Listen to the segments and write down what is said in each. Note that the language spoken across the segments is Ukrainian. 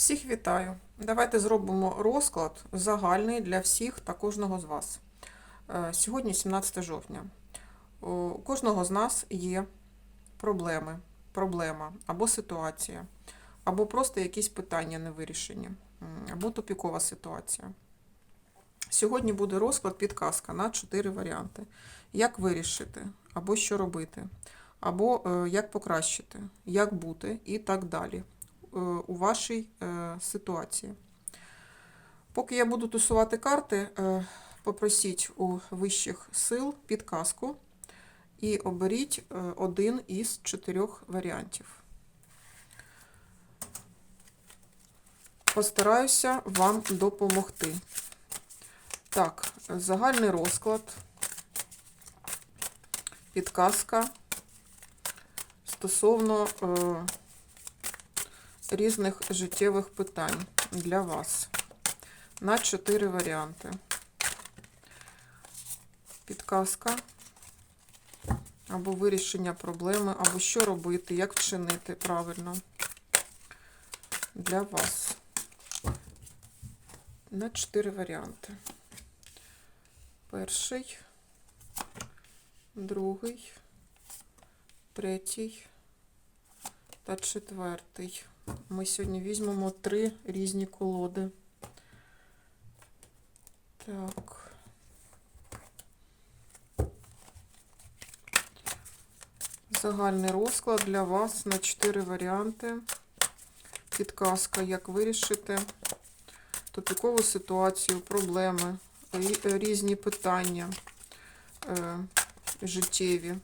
Всіх вітаю! Давайте зробимо розклад загальний для всіх та кожного з вас. Е, Сьогодні 17 жовтня. У кожного з нас є проблеми, проблема або ситуація, або просто якісь питання не вирішені, або тупікова ситуація. Сьогодні буде розклад підказка на 4 варіанти. Як вирішити, або що робити, або е, як покращити, як бути і так далі е, у вашій е, ситуації. Поки я буду тусувати карти, е, попросіть у вищих сил підказку і оберіть е, один із чотирьох варіантів. Постараюся вам допомогти. Так, загальний розклад, підказка стосовно е, різних життєвих питань для вас на чотири варіанти. Підказка або вирішення проблеми, або що робити, як вчинити правильно для вас. На чотири варіанти. Перший, другий, третій та четвертий. Ми сьогодні візьмемо три різні колоди. Так. Загальний розклад для вас на чотири варіанти. Підказка, як вирішити тупікову ситуацію, проблеми, різні питання е, життєві.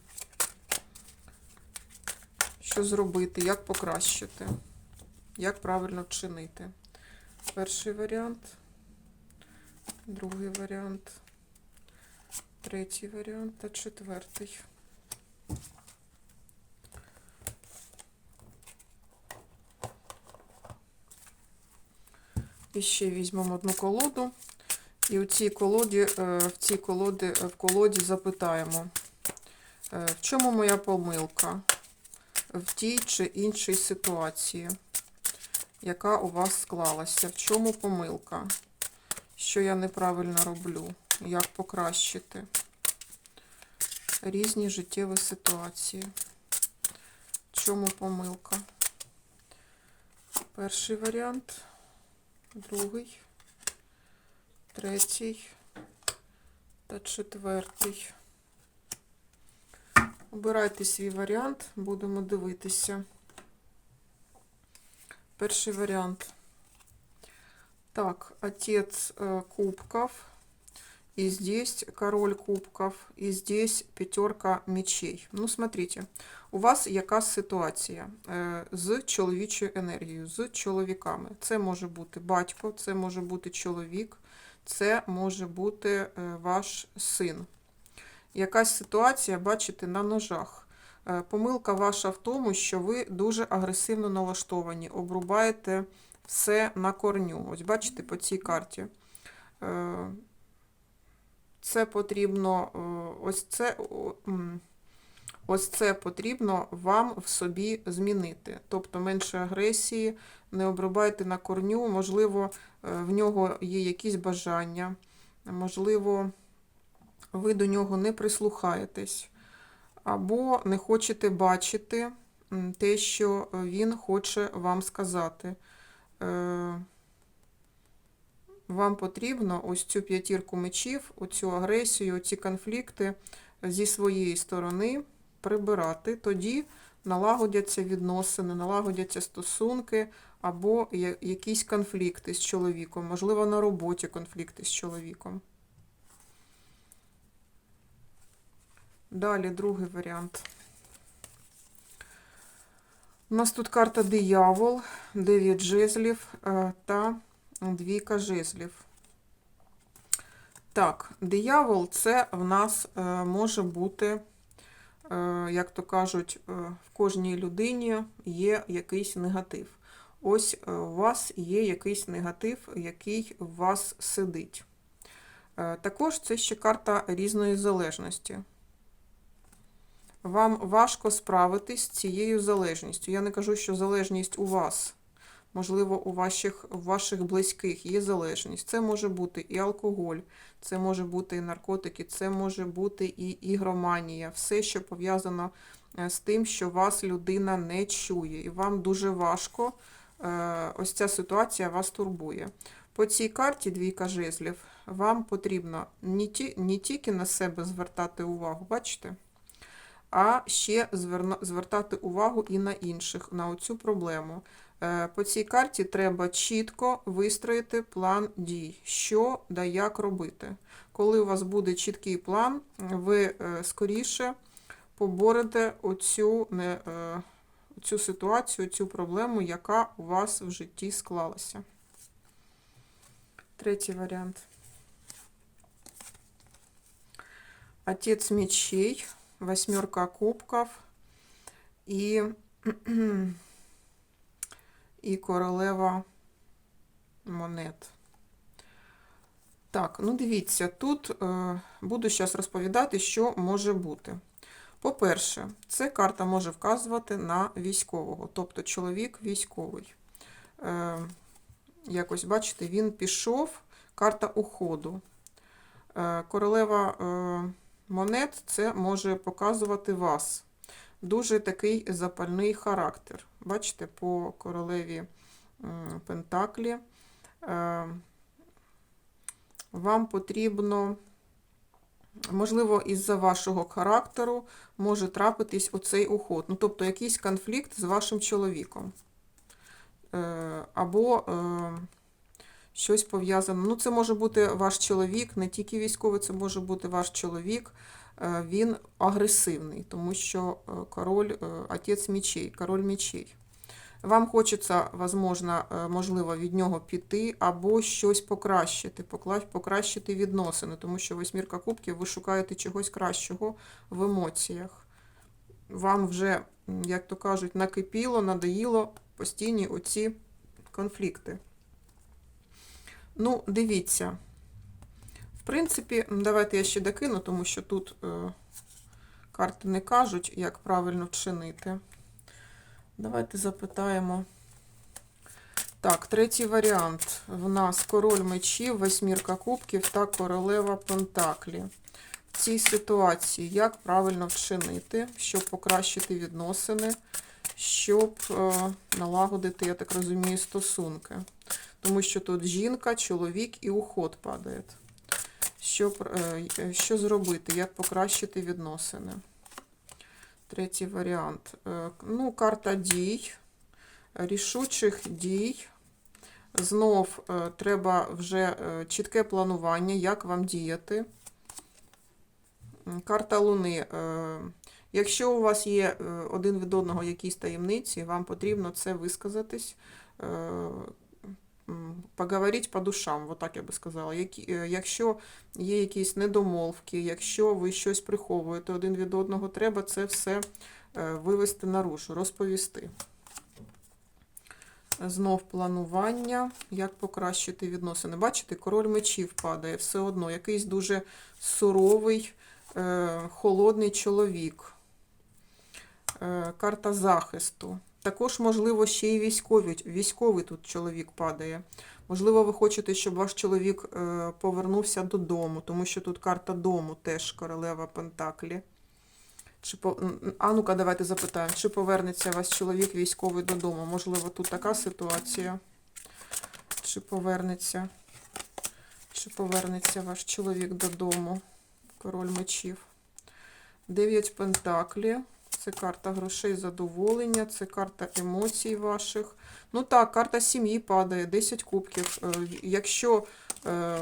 Що зробити, як покращити, як правильно вчинити. Перший варіант, другий варіант, третій варіант та четвертий. І ще візьмемо одну колоду. І у цій колоді, е, в цій колоді, в колоді запитаємо, е, в чому моя помилка в тій чи іншій ситуації, яка у вас склалася, в чому помилка, що я неправильно роблю, як покращити різні життєві ситуації. В чому помилка? Перший варіант, другий, третій та четвертий. Обирайте свій варіант, будемо дивитися. Перший варіант. Так, отец э, кубков. И здесь король кубков. И здесь пятерка мечей. Ну, смотрите, у вас яка ситуація е, з чоловічою енергією, з чоловіками. Це може бути батько, це може бути чоловік, це може бути е, ваш син якась ситуація, бачите, на ножах. Е, Помилка ваша в тому, що ви дуже агресивно налаштовані, обрубаєте все на корню. Ось бачите по цій карті. Е, Це потрібно, е, ось це, ось це потрібно вам в собі змінити. Тобто менше агресії, не обрубайте на корню, можливо, в нього є якісь бажання, можливо, ви до нього не прислухаєтесь, або не хочете бачити те, що він хоче вам сказати. Е, Вам потрібно ось цю п'ятірку мечів, оцю агресію, ці конфлікти зі своєї сторони прибирати. Тоді налагодяться відносини, налагодяться стосунки або якісь конфлікти з чоловіком, можливо, на роботі конфлікти з чоловіком. Далі другий варіант. У нас тут карта диявол, 9 жезлів е, та двійка жезлів. Так, диявол це в нас е, може бути, е, як то кажуть, в кожній людині є якийсь негатив. Ось у вас є якийсь негатив, який у вас сидить. Також це ще карта різної залежності вам важко справитись з цією залежністю. Я не кажу, що залежність у вас. можливо, у ваших, у ваших близьких є залежність. Це може бути і алкоголь, це може бути і наркотики, це може бути і ігроманія, все, що пов'язано е, з тим, що вас людина не чує, і вам дуже важко. е, Ось ця ситуація вас турбує. По цій карті двійка жезлів вам потрібно не, ті, не тільки на себе звертати увагу, бачите? А ще звертати увагу і на інших, на оцю проблему. Е, По цій карті треба чітко вистроїти план дій, що да як робити. Коли у вас буде чіткий план, ви е, скоріше поборете оцю, не, е, цю ситуацію, цю проблему, яка у вас в житті склалася. Третій варіант. Отец мечей, восьмерка кубков і, і королева монет. Так, ну дивіться, тут е, буду зараз розповідати, що може бути. По-перше, це карта може вказувати на військового, тобто чоловік військовий. Е, якось, бачите, він пішов, карта уходу. Е, королева е, монет це може показувати вас. Дуже такий запальний характер. Бачите, по королеві Пентаклі. Е, вам потрібно, можливо, із-за вашого характеру може трапитись оцей уход. Ну, тобто якийсь конфлікт з вашим чоловіком. Е, Або е, щось пов'язане. Ну, це може бути ваш чоловік, не тільки військовий, це може бути ваш чоловік. Е, Він агресивний, тому що е, король, е, отець мечей, король мечей. Вам хочеться, возможно, можливо, від нього піти або щось покращити, покращити відносини, тому що восьмірка кубків ви шукаєте чогось кращого в емоціях. Вам вже, як то кажуть, накипіло, надоїло постійні оці конфлікти. Ну, дивіться. В принципі, давайте я ще докину, тому що тут е, карти не кажуть, як правильно вчинити. Давайте запитаємо. Так, третій варіант. В нас король мечів, восьмірка кубків та королева пентаклі. В цій ситуації як правильно вчинити, щоб покращити відносини, щоб е, налагодити, я так розумію, стосунки. Тому що тут жінка, чоловік і уход падає. Що, е, що зробити, як покращити відносини? Третій варіант. Е, Ну, карта дій, рішучих дій. Знов е, треба вже е, чітке планування, як вам діяти. Карта Луни. Якщо у вас є е, один від одного якісь таємниці, вам потрібно це висказатись, е, поговорити по душам, вот так я би сказала. Е, Якщо є якісь недомовки, якщо ви щось приховуєте один від одного, треба це все вивести наружу, розповісти. Знов планування, як покращити відносини. Бачите, король мечів падає все одно. Якийсь дуже суровий, холодний чоловік. Е, Карта захисту. Також, можливо, ще й військовий, військовий тут чоловік падає. Можливо, ви хочете, щоб ваш чоловік е, повернувся додому, тому що тут карта дому теж королева Пентаклі. Чи по... А ну-ка, давайте запитаємо, чи повернеться ваш чоловік військовий додому? Можливо, тут така ситуація. Чи повернеться? Чи повернеться ваш чоловік додому? Король мечів. Дев'ять пентаклі. Це карта грошей задоволення, це карта емоцій ваших. Ну так, карта сім'ї падає, 10 кубків. Е, Якщо е,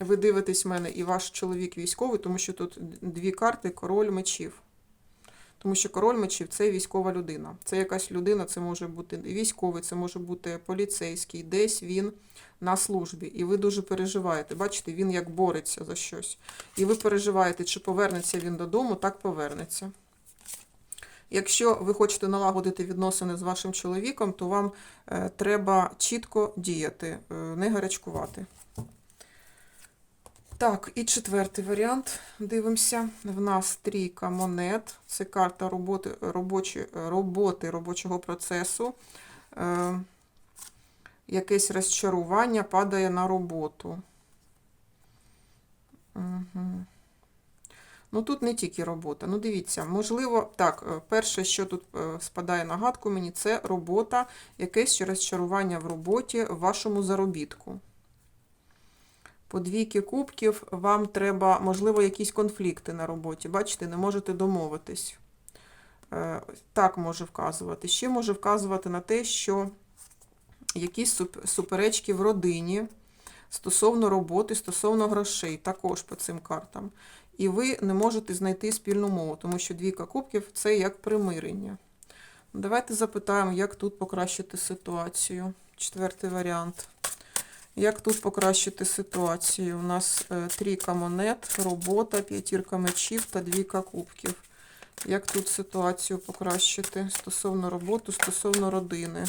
ви дивитесь мене і ваш чоловік військовий, тому що тут дві карти король мечів. Тому що король мечів це військова людина. Це якась людина, це може бути військовий, це може бути поліцейський, десь він на службі. І ви дуже переживаєте. Бачите, він як бореться за щось. І ви переживаєте, чи повернеться він додому, так повернеться. Якщо ви хочете налагодити відносини з вашим чоловіком, то вам е, треба чітко діяти, е, не гарячкувати. Так, і четвертий варіант. Дивимося. В нас трійка монет. Це карта роботи, робочі, роботи робочого процесу. Е, якесь розчарування падає на роботу. Угу. Ну тут не тільки робота. Ну дивіться, можливо, так, е, перше, що тут е, спадає на гадку мені, це робота, якесь розчарування в роботі в вашому заробітку. По двійки кубків вам треба, можливо, якісь конфлікти на роботі. Бачите, не можете домовитись. Е, Так може вказувати. Ще може вказувати на те, що якісь суперечки в родині стосовно роботи, стосовно грошей, також по цим картам. І ви не можете знайти спільну мову, тому що двійка кубків це як примирення. Давайте запитаємо, як тут покращити ситуацію. Четвертий варіант. Як тут покращити ситуацію? У нас е, трійка монет, робота, п'ятірка мечів та двійка кубків. Як тут ситуацію покращити стосовно роботи, стосовно родини?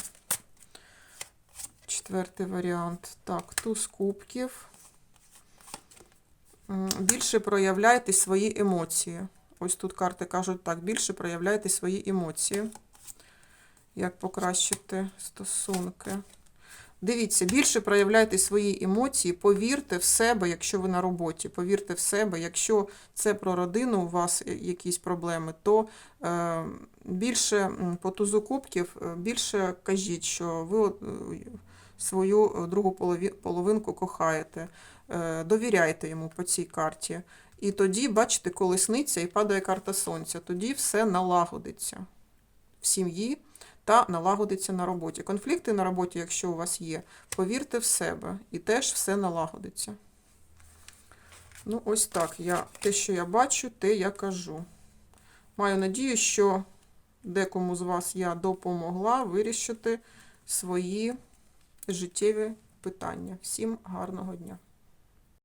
Четвертий варіант. Так, туз кубків. Більше проявляйте свої емоції. Ось тут карти кажуть так, більше проявляйте свої емоції. Як покращити стосунки? Дивіться, більше проявляйте свої емоції, повірте в себе, якщо ви на роботі, повірте в себе, якщо це про родину, у вас е, якісь проблеми, то е, більше по тузу кубків, е, більше кажіть, що ви свою е, другу половинку кохаєте, е, довіряйте йому по цій карті. І тоді, бачите, коли сниться і падає карта сонця, тоді все налагодиться в сім'ї та налагодиться на роботі. Конфлікти на роботі, якщо у вас є, повірте в себе і теж все налагодиться. Ну, ось так. Я, те, що я бачу, те я кажу. Маю надію, що декому з вас я допомогла вирішити свої життєві питання. Всім гарного дня!